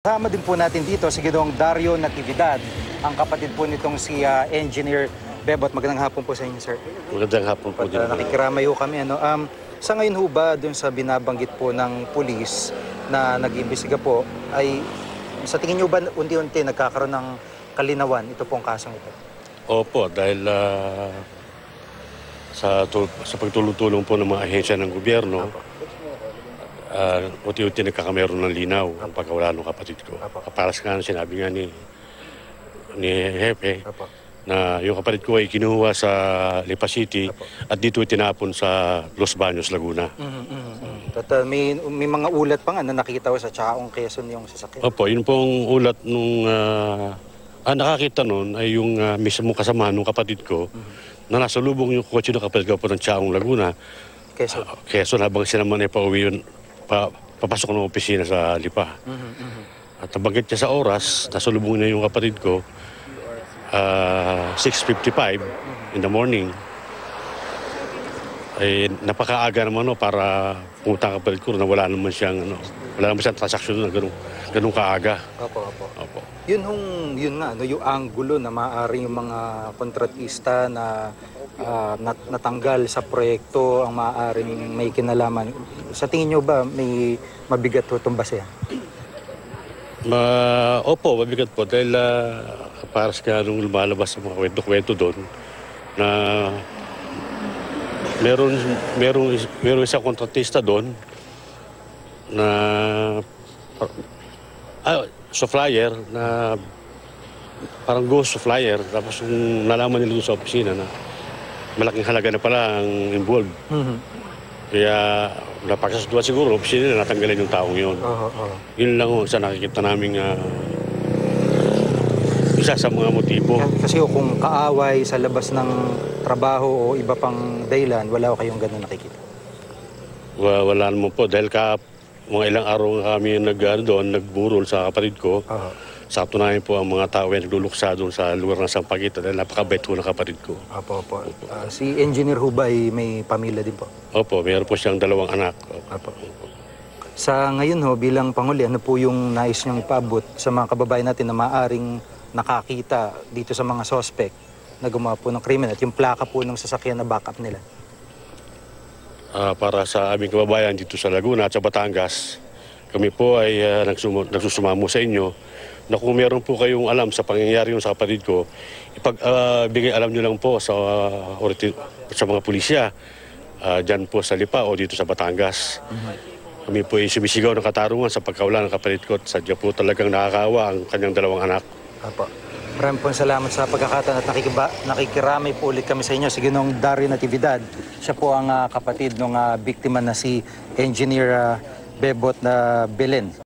Kasama din po natin dito si Gidong Dario Natividad, ang kapatid po nitong si ah, Engineer Bebot. Magandang hapon po sa inyo, sir. Magandang hapon po din. uh, nakikiramay ho kami. Ano, um, sa ngayon ho ba, dun sa binabanggit po ng pulis na nag-imbestiga po, ay sa tingin nyo ba unti-unti nagkakaroon ng kalinawan ito pong kasong ito? Opo, dahil ah, sa, sa pagtulong-tulong po ng mga ahensya ng gobyerno, uh, unti-unti nagkakameron ng linaw ang pagkawala ng kapatid ko. Apo. Para sa nga sinabi nga ni, ni Hepe, Apo. na yung kapatid ko ay kinuha sa Lipa City at dito itinapon sa Los Baños, Laguna. Mhm, mhm, mhm. At uh, may, may mga ulat pa nga na nakikita ko sa Chaong Quezon yung sasakyan. Opo, yun pong ulat nung... ah, ah, nakakita nun ay yung uh, mismo kasama nung kapatid ko na nasa lubong yung kotse ng kapatid ko po ng Chaong Laguna. Quezon. Ah, Quezon habang sila man ay pauwi yun, pa, papasok ng opisina sa Lipa. At nabanggit niya sa oras, nasa lubong na yung kapatid ko, ah, 6.55 in the morning. Ay napakaaga naman no, para pumunta ang kapatid ko na wala naman siyang ano, wala naman siyang transaksyon na ganun, ganun kaaga. Opo, opo. Opo. Yun hong, yun nga, no, yung angulo na maaari yung mga kontratista na ah, nat- natanggal sa proyekto ang maaaring may kinalaman. Sa tingin nyo ba may mabigat ho itong basehan? Ma, opo, mabigat po dahil ah, para sa nung lumalabas sa mga kwento-kwento doon na meron meron meron isang kontratista doon na ah, sa flyer na parang ghost flyer tapos yung nalaman nila sa opisina na malaking halaga na pala ang involved. Kaya napakasasduan siguro, opisina na natanggalin yung taong yun. Oo. Yun lang ho, sa nakikita namin isa sa mga motibo. Kasi ho, kung kaaway sa labas ng trabaho o iba pang dahilan, wala ho kayong ganun nakikita. Wa- Wala naman po. Dahil ka, mga ilang araw kami nag, ano, doon, nagburol sa kapatid ko. Oo. Sa namin po ang mga tao ay nagluluksa doon sa lugar ng Sampaguita dahil napakabait po ng kapatid ko. Opo, opo. Ah, si Engineer Hubay may pamilya din po. Opo, mayroon po siyang dalawang anak. Apo. Sa ngayon ho, bilang Panghuli, ano po yung nais niyong ipaabot sa mga kababayan natin na maaring nakakita dito sa mga suspect na gumawa po ng krimen at yung plaka po ng sasakyan na backup nila? Ah, para sa aming kababayan dito sa Laguna at sa Batangas, kami po ay ah, nagsumu- nagsusumamo sa inyo na kung meron po kayong alam sa pangyayari sa kapatid ko, ipag-bigay alam nyo lang po sa, ah, oriti- sa mga pulisya ah, dyan po sa Lipa o dito sa Batangas. Kami po ay sumisigaw ng katarungan sa pagkawala ng kapatid ko at sadya po talagang nakakawa ang kanyang dalawang anak. Apo. Maraming po salamat sa pagkakataon at nakikiba, nakikiramay po ulit kami sa inyo. Sige nung Dario Natividad, siya po ang ah, kapatid ng biktima na si Engineer ah, Bebot na Belen.